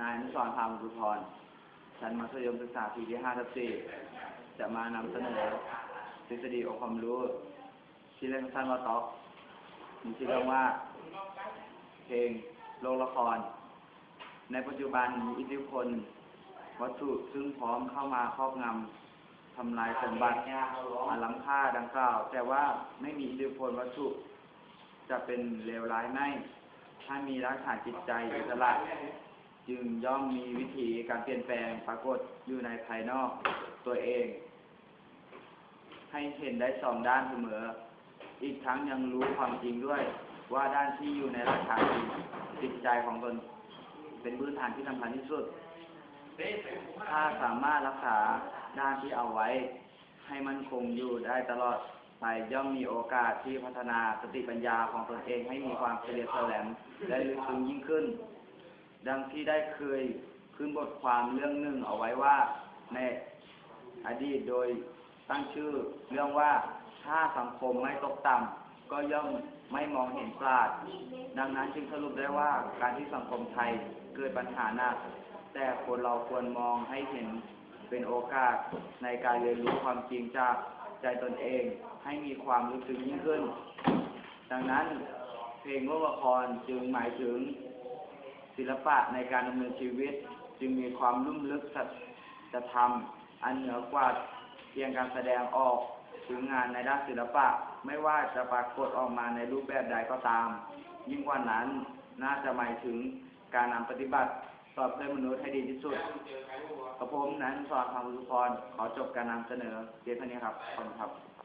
นายอนุสรพามสุพรชั้นมัธยมศึกษาปีที่ห้าทับสี่จะมานำเสนอทฤษฎีองค์ความรู้ที่เรียกสั้นว่าต๊อกมีชื่อเรื่องว่า เพลงโลกละคร ในปัจจุบันมีอิทธิพลวัตถุซึ่งพร้อมเข้ามาครอบงำทำลายสมบัติอันล้ำค่าดังกล่าว แต่ว่าไม่มีอิทธิพลวัตถุ จะเป็นเลวร้ายไม่ ถ้ามีรากฐานจิตใจอิสระ จึงย่อมมีวิธีการเปลี่ยนแปลงปรากฏอยู่ในภายนอกตัวเอง ให้เห็นได้สองด้านเสมอ อีกทั้งยังรู้ความจริงด้วย ว่าด้านที่อยู่ในรากฐานจิตใจของตนเป็นพื้นฐานที่สำคัญที่สุด ถ้าสามารถรักษาด้านที่เอาไว้ ให้มันคงอยู่ได้ตลอดไปย่อมมีโอกาสที่พัฒนาสติปัญญาของตนเองให้มีความเฉลียวฉลมและลึกซึ้งยิ่งขึ้น ดังที่ได้เคยขึ้นบทความเรื่องหนึ่งเอาไว้ว่าในอดีตโดยตั้งชื่อเรื่องว่าถ้าสังคมไม่ตกต่ำก็ย่อมไม่มองเห็นปราดดังนั้นจึงสรุปได้ว่าการที่สังคมไทยเกิดปัญหาหนัก แต่คนเราควรมองให้เห็นเป็นโอกาสในการเรียนรู้ความจริงจากใจตนเองให้มีความรู้สึกยิ่งขึ้น ดังนั้นเพลงโลกละครจึงหมายถึง ศิลปะในการดำเนินชีวิต จึงมีความลุ่มลึกสัจธรรมอันเหนือกว่าเพียงการแสดงออกถึงงานในด้านศิลปะ ไม่ว่าจะปรากฏออกมาในรูปแบบใดก็ตาม ยิ่งกว่านั้นน่าจะหมายถึงการนำปฏิบัติต่อเพื่อนมนุษย์ให้ดีที่สุดกระผมนั้นสอนความรู้พรขอจบการนำเสนอเพียงเท่านี้ครับขอบคุณครับ